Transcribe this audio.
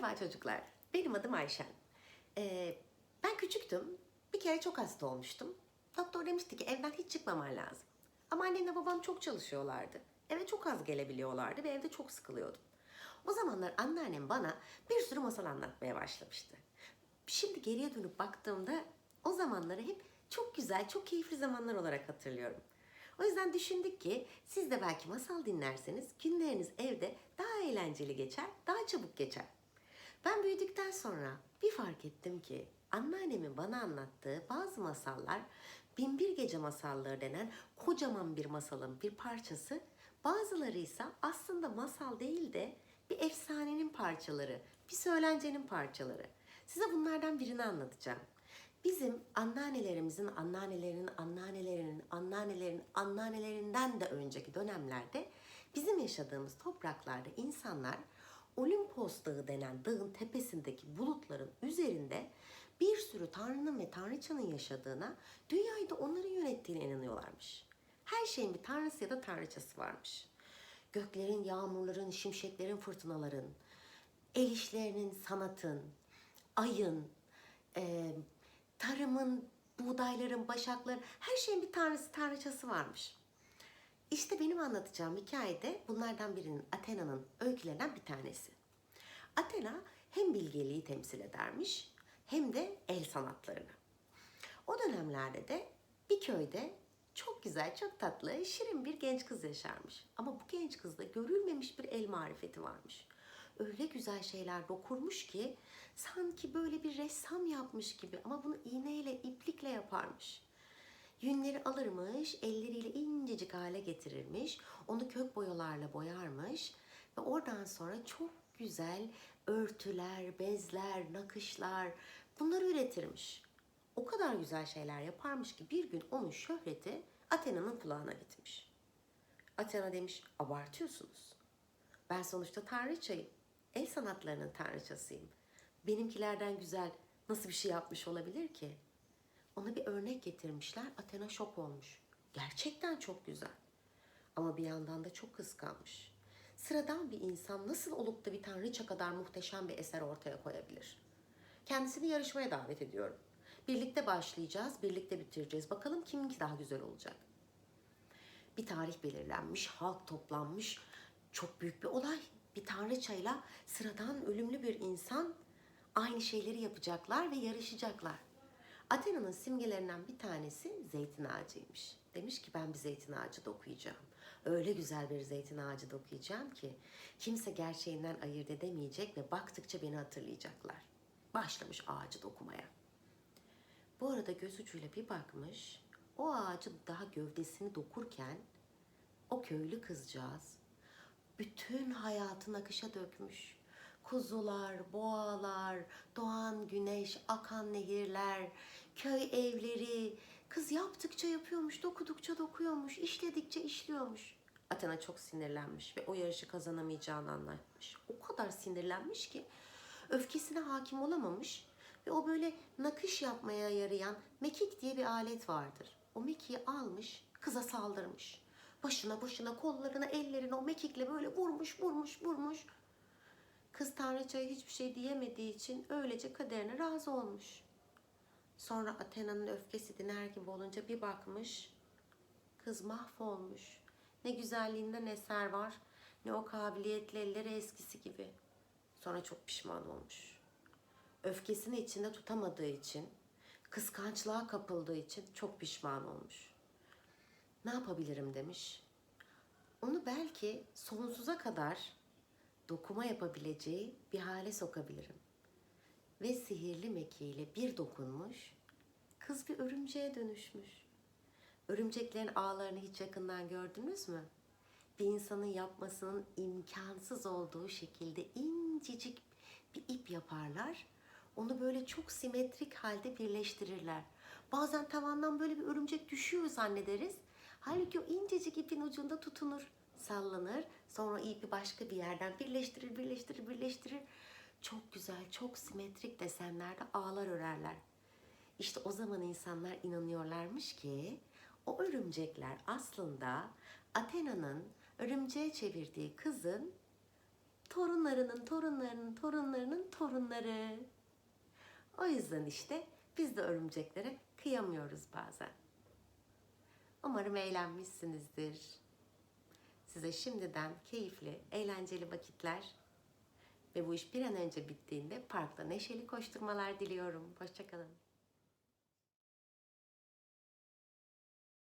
Merhaba çocuklar. Benim adım Ayşen. Ee, ben küçüktüm. Bir kere çok hasta olmuştum. Doktor demişti ki evden hiç çıkmaman lazım. Ama annemle babam çok çalışıyorlardı. Eve çok az gelebiliyorlardı ve evde çok sıkılıyordum. O zamanlar anneannem bana bir sürü masal anlatmaya başlamıştı. Şimdi geriye dönüp baktığımda o zamanları hep çok güzel, çok keyifli zamanlar olarak hatırlıyorum. O yüzden düşündük ki siz de belki masal dinlerseniz günleriniz evde daha eğlenceli geçer, daha çabuk geçer. Ben büyüdükten sonra bir fark ettim ki anneannemin bana anlattığı bazı masallar Binbir Gece Masalları denen kocaman bir masalın bir parçası. Bazıları ise aslında masal değil de bir efsanenin parçaları, bir söylencenin parçaları. Size bunlardan birini anlatacağım. Bizim anneannelerimizin anneannelerinin anneannelerinin anneannelerinin anneannelerinden de önceki dönemlerde bizim yaşadığımız topraklarda insanlar Olimpos Dağı denen dağın tepesindeki bulutların üzerinde bir sürü tanrının ve tanrıçanın yaşadığına, dünyayı da onların yönettiğine inanıyorlarmış. Her şeyin bir tanrısı ya da tanrıçası varmış. Göklerin, yağmurların, şimşeklerin, fırtınaların, el işlerinin, sanatın, ayın, e, tarımın, buğdayların, başakların, her şeyin bir tanrısı, tanrıçası varmış. İşte benim anlatacağım hikayede bunlardan birinin Athena'nın öykülerinden bir tanesi. Athena hem bilgeliği temsil edermiş hem de el sanatlarını. O dönemlerde de bir köyde çok güzel, çok tatlı, şirin bir genç kız yaşarmış. Ama bu genç kızda görülmemiş bir el marifeti varmış. Öyle güzel şeyler dokurmuş ki sanki böyle bir ressam yapmış gibi ama bunu iğneyle, iplikle yaparmış. Yünleri alırmış, elleriyle incecik hale getirirmiş, onu kök boyalarla boyarmış ve oradan sonra çok güzel örtüler, bezler, nakışlar bunları üretirmiş. O kadar güzel şeyler yaparmış ki bir gün onun şöhreti Athena'nın kulağına gitmiş. Athena demiş, abartıyorsunuz. Ben sonuçta tanrıçayım. El sanatlarının tanrıçasıyım. Benimkilerden güzel nasıl bir şey yapmış olabilir ki? Ona bir örnek getirmişler. Athena şok olmuş. Gerçekten çok güzel. Ama bir yandan da çok kıskanmış. Sıradan bir insan nasıl olup da bir tanrıça kadar muhteşem bir eser ortaya koyabilir? Kendisini yarışmaya davet ediyorum. Birlikte başlayacağız, birlikte bitireceğiz. Bakalım kiminki daha güzel olacak. Bir tarih belirlenmiş, halk toplanmış. Çok büyük bir olay. Bir tanrıçayla sıradan ölümlü bir insan aynı şeyleri yapacaklar ve yarışacaklar. Athena'nın simgelerinden bir tanesi zeytin ağacıymış. Demiş ki ben bir zeytin ağacı dokuyacağım. Öyle güzel bir zeytin ağacı dokuyacağım ki kimse gerçeğinden ayırt edemeyecek ve baktıkça beni hatırlayacaklar. Başlamış ağacı dokumaya. Bu arada göz ucuyla bir bakmış, o ağacı daha gövdesini dokurken o köylü kızcağız bütün hayatın akışa dökmüş. Kuzular, boğalar, doğan güneş, akan nehirler, köy evleri. Kız yaptıkça yapıyormuş, dokudukça dokuyormuş, işledikçe işliyormuş. Athena çok sinirlenmiş ve o yarışı kazanamayacağını anlatmış. O kadar sinirlenmiş ki öfkesine hakim olamamış ve o böyle nakış yapmaya yarayan mekik diye bir alet vardır. O mekiği almış, kıza saldırmış. Başına başına kollarına ellerine o mekikle böyle vurmuş vurmuş vurmuş. Kız tanrıçaya hiçbir şey diyemediği için öylece kaderine razı olmuş. Sonra Athena'nın öfkesi diner gibi olunca bir bakmış. Kız mahvolmuş. Ne güzelliğinden eser var ne o kabiliyetli elleri eskisi gibi. Sonra çok pişman olmuş. Öfkesini içinde tutamadığı için, kıskançlığa kapıldığı için çok pişman olmuş. Ne yapabilirim demiş. Onu belki sonsuza kadar dokuma yapabileceği bir hale sokabilirim. Ve sihirli mekiğiyle bir dokunmuş, kız bir örümceğe dönüşmüş. Örümceklerin ağlarını hiç yakından gördünüz mü? Bir insanın yapmasının imkansız olduğu şekilde incecik bir ip yaparlar. Onu böyle çok simetrik halde birleştirirler. Bazen tavandan böyle bir örümcek düşüyor zannederiz. Halbuki o incecik ipin ucunda tutunur, sallanır. Sonra ipi başka bir yerden birleştirir, birleştirir, birleştirir. Çok güzel, çok simetrik desenlerde ağlar örerler. İşte o zaman insanlar inanıyorlarmış ki o örümcekler aslında Athena'nın örümceğe çevirdiği kızın torunlarının torunlarının torunlarının torunları. O yüzden işte biz de örümceklere kıyamıyoruz bazen. Umarım eğlenmişsinizdir. Size şimdiden keyifli, eğlenceli vakitler ve bu iş bir an önce bittiğinde parkta neşeli koşturmalar diliyorum. Hoşçakalın.